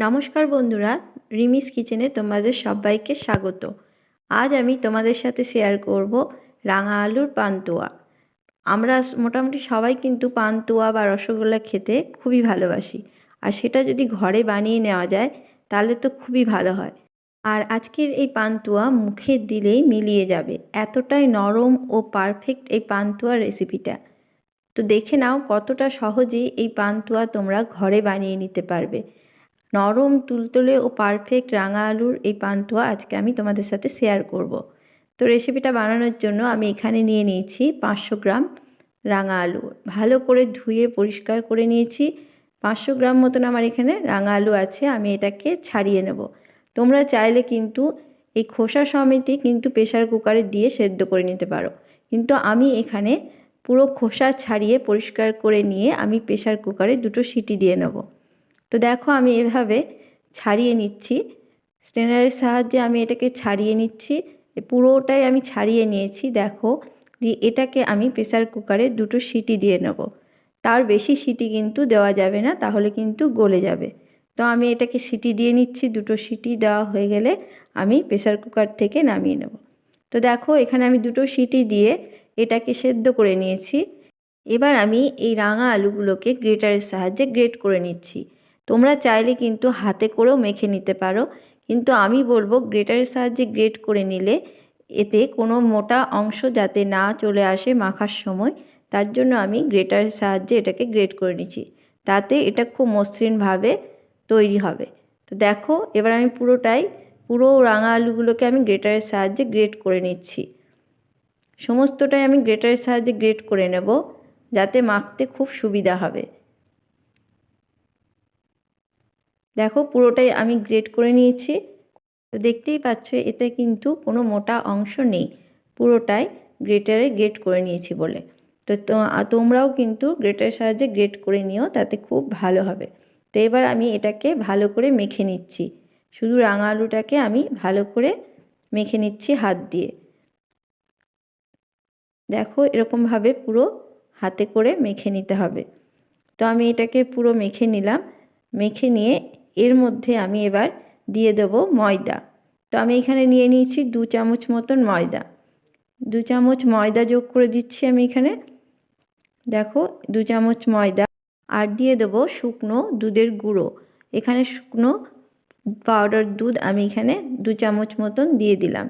নমস্কার বন্ধুরা, রিমিস কিচেনে তোমাদের সবাইকে স্বাগত। আজ আমি তোমাদের সাথে শেয়ার করব রাঙা আলুর পান্তুয়া। আমরা মোটামুটি সবাই কিন্তু পান্তুয়া বা রসগোল্লা খেতে খুবই ভালোবাসি। আর সেটা যদি ঘরে বানিয়ে নেওয়া যায়, তাহলে তো খুবই ভালো হয়। আর আজকের এই পান্তুয়া মুখে দিলেই মিলিয়ে যাবে। এতটাই নরম ও পারফেক্ট এই পান্তুয়ার রেসিপিটা তো দেখে নাও কতটা সহজেই এই পান্তুয়া তোমরা ঘরে বানিয়ে নিতে পারবে। নরম তুলতুলে ও পারফেক্ট রাঙা আলুর এই পান্তুয়া আজকে আমি তোমাদের সাথে শেয়ার করব। তো রেসিপিটা বানানোর জন্য আমি এখানে নিয়ে নিয়েছি পাঁচশো গ্রাম রাঙা আলু। ভালো করে ধুয়ে পরিষ্কার করে নিয়েছি। পাঁচশো গ্রাম মতন আমার এখানে রাঙা আলু আছে, আমি এটাকে ছাড়িয়ে নেব। তোমরা চাইলে কিন্তু এই খোসা সমিতি কিন্তু প্রেশার কুকারে দিয়ে সেদ্ধ করে নিতে পারো। কিন্তু আমি এখানে পুরো খোসা ছাড়িয়ে পরিষ্কার করে নিয়ে আমি প্রেশার কুকারে দুটো সিটি দিয়ে নেব। তো দেখো আমি এভাবে ছাড়িয়ে নিচ্ছি। স্টেনারের সাহায্যে আমি এটাকে ছাড়িয়ে নিচ্ছি। পুরোটাই আমি ছাড়িয়ে নিয়েছি, দেখো। দিয়ে এটাকে আমি প্রেসার কুকারে দুটো সিটি দিয়ে নেব। তার বেশি সিটি কিন্তু দেওয়া যাবে না, তাহলে কিন্তু গলে যাবে। তো আমি এটাকে সিটি দিয়ে নিচ্ছি, দুটো সিটি দেওয়া হয়ে গেলে আমি প্রেসার কুকার থেকে নামিয়ে নেব। তো দেখো, এখানে আমি দুটো সিটি দিয়ে এটাকে সেদ্ধ করে নিয়েছি। এবার আমি এই রাঙা আলুগুলোকে গ্রেটারের সাহায্যে গ্রেট করে নিচ্ছি। তোমরা চাইলে কিন্তু হাতে করেও মেখে নিতে পারো। কিন্তু আমি বলব গ্রেটারের সাহায্যে গ্রেট করে নিলে এতে কোনো মোটা অংশ যাতে না চলে আসে মাখার সময়, তার জন্য আমি গ্রেটারের সাহায্যে এটাকে গ্রেট করে নিচ্ছি। তাতে এটা খুব মসৃণভাবে তৈরি হবে। তো দেখো, এবার আমি পুরোটাই, পুরো রাঙা আলুগুলোকে আমি গ্রেটারের সাহায্যে গ্রেট করে নিচ্ছি। সমস্তটাই আমি গ্রেটারের সাহায্যে গ্রেট করে নেব, যাতে মাখতে খুব সুবিধা হবে। দেখো পুরোটাই আমি গ্রেট করে নিয়েছি। তো দেখতেই পাচ্ছ, এতে কিন্তু কোনো মোটা অংশ নেই। পুরোটাই গ্রেটারে গ্রেট করে নিয়েছি বলে। তো তোমরাও কিন্তু গ্রেটারের সাহায্যে গ্রেট করে নিও, তাতে খুব ভালো হবে। তো এবার আমি এটাকে ভালো করে মেখে নিচ্ছি। শুধু রাঙা আলুটাকে আমি ভালো করে মেখে নিচ্ছি হাত দিয়ে। দেখো এরকমভাবে পুরো হাতে করে মেখে নিতে হবে। তো আমি এটাকে পুরো মেখে নিলাম। মেখে নিয়ে এর মধ্যে আমি এবার দিয়ে দেব ময়দা। তো আমি এখানে নিয়ে নিয়েছি দু চামচ মতন ময়দা। দু চামচ ময়দা যোগ করে দিচ্ছি আমি এখানে। দেখো, দু চামচ ময়দা। আর দিয়ে দেব শুকনো দুধের গুঁড়ো। এখানে শুকনো পাউডার দুধ আমি এখানে দু চামচ মতন দিয়ে দিলাম।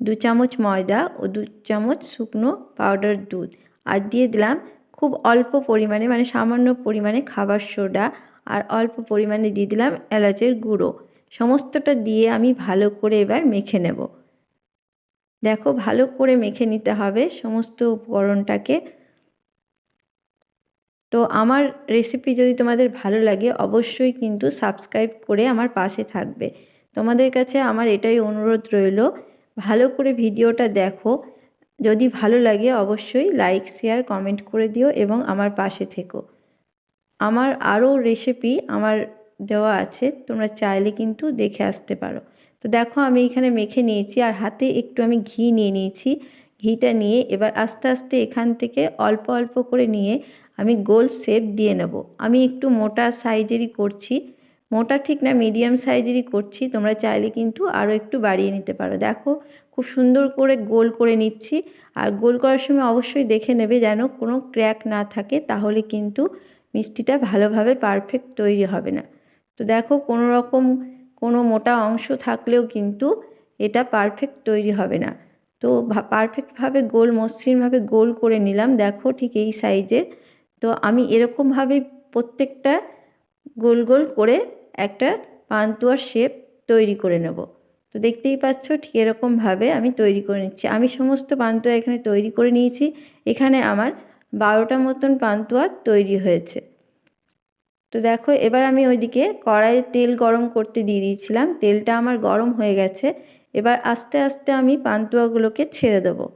দু চামচ ময়দা ও দু চামচ শুকনো পাউডার দুধ। আর দিয়ে দিলাম খুব অল্প পরিমাণে মানে সামান্য পরিমাণে খাবার সোডা আর অল্প পরিমাণে দিয়ে দিলাম এলাচের গুঁড়ো। সমস্তটা দিয়ে আমি ভালো করে এবার মেখে নেব। দেখো, ভালো করে মেখে নিতে হবে সমস্ত উপকরণটাকে। তো আমার রেসিপি যদি তোমাদের ভালো লাগে, অবশ্যই কিন্তু সাবস্ক্রাইব করে আমার পাশে থাকবে। তোমাদের কাছে আমার এটাই অনুরোধ রইল, ভালো করে ভিডিওটা দেখো। যদি ভালো লাগে, অবশ্যই লাইক শেয়ার কমেন্ট করে দিও এবং আমার পাশে থেকো। আমার আরও রেসিপি আমার দেওয়া আছে, তোমরা চাইলে কিন্তু দেখে আসতে পারো। তো দেখো আমি এখানে মেখে নিয়েছি আর হাতে একটু আমি ঘি নিয়ে নিয়েছি। ঘিটা নিয়ে এবার আস্তে আস্তে এখান থেকে অল্প অল্প করে নিয়ে আমি গোল শেপ দিয়ে নেব। আমি একটু মোটা সাইজেরই করছি, মোটা ঠিক না মিডিয়াম সাইজেরই করছি, তোমরা চাইলে কিন্তু আরও একটু বাড়িয়ে নিতে পারো। দেখো খুব সুন্দর করে গোল করে নিচ্ছি, আর গোল করার সময় অবশ্যই দেখে নেবে যেন কোনো ক্র্যাক না থাকে, তাহলে কিন্তু মিষ্টিটা ভালোভাবে পারফেক্ট তৈরি হবে না। তো দেখো কোনো রকম কোনো মোটা অংশ থাকলেও কিন্তু এটা পারফেক্ট তৈরি হবে না। তো পারফেক্টভাবে গোল, মসৃণভাবে গোল করে নিলাম। দেখো ঠিক এই সাইজের তো আমি এরকমভাবে প্রত্যেকটা গোল গোল করে একটা পান্তুয়ার শেপ তৈরি করে নেব। তো দেখতেই পাচ্ছ ঠিক এরকমভাবে আমি তৈরি করে নিচ্ছি। আমি সমস্ত পান্তুয়া এখানে তৈরি করে নিয়েছি। এখানে আমার বারোটা মতন পান্তুয়া তৈরি হয়েছে। তো দেখো, এবার আমি ওইদিকে কড়াইয়ে তেল গরম করতে দিয়ে দিয়েছিলাম। তেলটা আমার গরম হয়ে গেছে। এবার আস্তে আস্তে আমি পান্তুয়াগুলোকে ছেড়ে দেবো।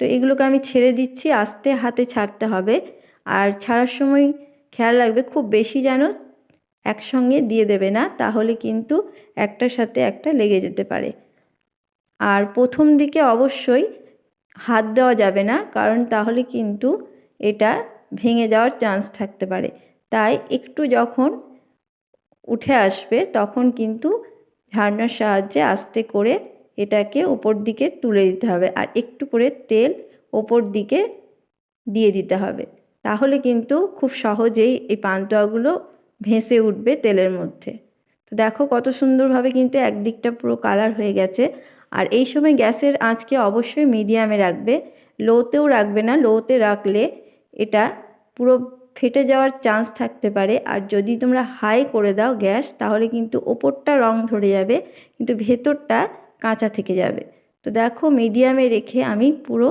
তো এগুলোকে আমি ছেড়ে দিচ্ছি, আস্তে হাতে ছাড়তে হবে। আর ছাড়ার সময় খেয়াল রাখবে, খুব বেশি যেন একসঙ্গে দিয়ে দেবে না, তাহলে কিন্তু একটার সাথে একটা লেগে যেতে পারে। আর প্রথম দিকে অবশ্যই হাত দেওয়া যাবে না, কারণ তাহলে কিন্তু এটা ভেঙে যাওয়ার চান্স থাকতে পারে। তাই একটু যখন উঠে আসবে, তখন কিন্তু ঝাড়নার সাহায্যে আস্তে করে এটাকে ওপর দিকে তুলে দিতে হবে আর একটু করে তেল ওপর দিকে দিয়ে দিতে হবে। তাহলে কিন্তু খুব সহজেই এই পান্তুয়াগুলো ভেসে উঠবে তেলের মধ্যে। তো দেখো কত সুন্দরভাবে কিন্তু একদিকটা পুরো কালার হয়ে গেছে। আর এই সময় গ্যাসের আঁচকে অবশ্যই মিডিয়ামে রাখবে। লোতেও রাখবে না, লোতে রাখলে এটা পুরো ফেটে যাওয়ার চান্স থাকতে পারে। আর যদি তোমরা হাই করে দাও গ্যাস, তাহলে কিন্তু ওপরটা রং ধরে যাবে, কিন্তু ভেতরটা কাঁচা থেকে যাবে। তো দেখো, মিডিয়ামে রেখে আমি পুরো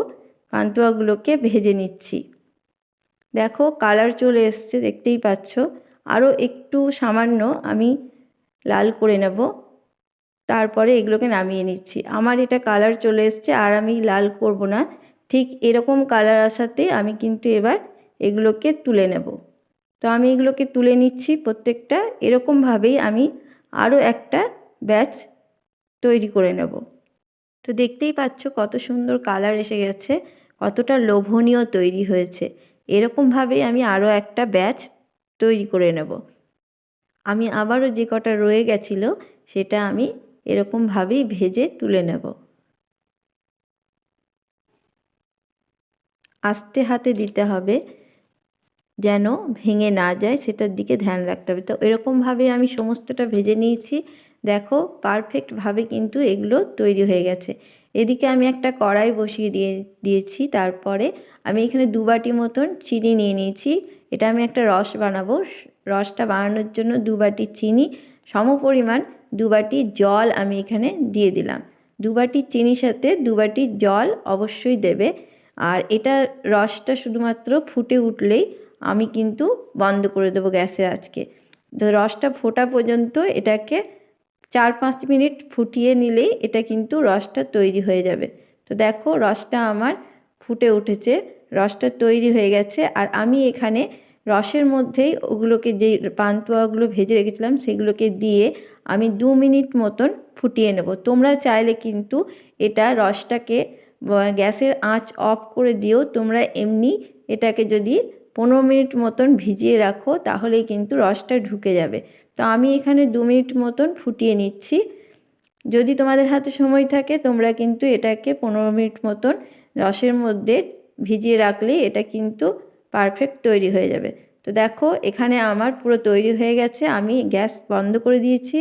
পান্তুয়াগুলোকে ভেজে নিচ্ছি। দেখো কালার চলে এসছে, দেখতেই পাচ্ছ। আরও একটু সামান্য আমি লাল করে নেব। তারপরে এগুলোকে নামিয়ে নিচ্ছি। আমার এটা কালার চলে এসছে আর আমি লাল করব না। ঠিক এরকম কালার আসাতে আমি কিন্তু এবার এগুলোকে তুলে নেব। তো আমি এগুলোকে তুলে নিচ্ছি প্রত্যেকটা। এরকমভাবেই আমি আরও একটা ব্যাচ তৈরি করে নেব। তো দেখতেই পাচ্ছ কত সুন্দর কালার এসে গেছে, কতটা লোভনীয় তৈরি হয়েছে। এরকমভাবেই আমি আরও একটা ব্যাচ তৈরি করে নেব। আমি আবারও যে কটা রয়ে গেছিল, সেটা আমি এরকমভাবেই ভেজে তুলে নেব। আস্তে হাতে দিতে হবে যেন ভেঙে না যায়, সেটার দিকে ধ্যান রাখতে হবে। তো এরকমভাবে আমি সমস্তটা ভেজে নিয়েছি। দেখো পারফেক্টভাবে কিন্তু এগুলো তৈরি হয়ে গেছে। এদিকে আমি একটা কড়াই বসিয়ে দিয়ে, দিয়েছি। তারপরে আমি এখানে দু বাটি মতন চিনি নিয়ে নিয়েছি। এটা আমি একটা রস বানাবো। রসটা বানানোর জন্য দু বাটি চিনি। সম পরিমাণ দু বাটি জল আমি এখানে দিয়ে দিলাম। দু বাটি চিনির সাথে দু বাটি জল অবশ্যই দেবে। আর এটা রসটা শুধুমাত্র ফুটে উঠলেই আমি কিন্তু বন্ধ করে দেবো গ্যাসে আজকে। তো রসটা ফোটা পর্যন্ত এটাকে চার পাঁচ মিনিট ফুটিয়ে নিলেই এটা কিন্তু রসটা তৈরি হয়ে যাবে। তো দেখো রসটা আমার ফুটে উঠেছে, রসটা তৈরি হয়ে গেছে। আর আমি এখানে রসের মধ্যেই ওগুলোকে যে পান্তুয়াগুলো ভেজে রেখেছিলাম সেগুলোকে দিয়ে আমি দু মিনিট মতন ফুটিয়ে নেব। তোমরা চাইলে কিন্তু এটা রসটাকে গ্যাসের আঁচ অফ করে দিয়েও তোমরা এমনি এটাকে যদি পনেরো মিনিট মতন ভিজিয়ে রাখো তাহলেই কিন্তু রসটা ঢুকে যাবে। তো আমি এখানে দু মিনিট মতন ফুটিয়ে নিচ্ছি। যদি তোমাদের হাতে সময় থাকে তোমরা কিন্তু এটাকে পনেরো মিনিট মতন রসের মধ্যে ভিজিয়ে রাখলে এটা কিন্তু পারফেক্ট তৈরি হয়ে যাবে। তো দেখো, এখানে আমার পুরো তৈরি হয়ে গেছে, আমি গ্যাস বন্ধ করে দিয়েছি।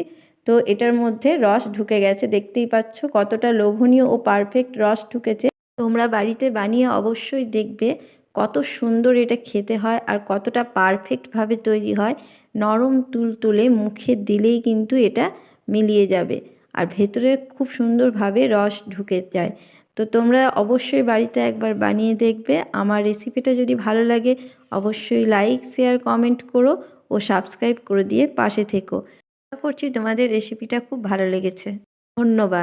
তো এটার মধ্যে রস ঢুকে গেছে, দেখতেই পাচ্ছ কতটা লোভনীয় ও পারফেক্ট রস ঢুকেছে। তোমরা বাড়িতে বানিয়ে অবশ্যই দেখবে কত সুন্দর এটা খেতে হয় আর কতটা পারফেক্টভাবে তৈরি হয়। নরম তুল তুলে মুখে দিলেই কিন্তু এটা মিলিয়ে যাবে। আর ভেতরে খুব সুন্দরভাবে রস ঢুকে যায়। তো তোমরা অবশ্যই বাড়িতে একবার বানিয়ে দেখবে। আমার রেসিপিটা যদি ভালো লাগে, অবশ্যই লাইক শেয়ার কমেন্ট করো ও সাবস্ক্রাইব করে দিয়ে পাশে থেকো। আশা করছি তোমাদের রেসিপিটা খুব ভালো লেগেছে। ধন্যবাদ।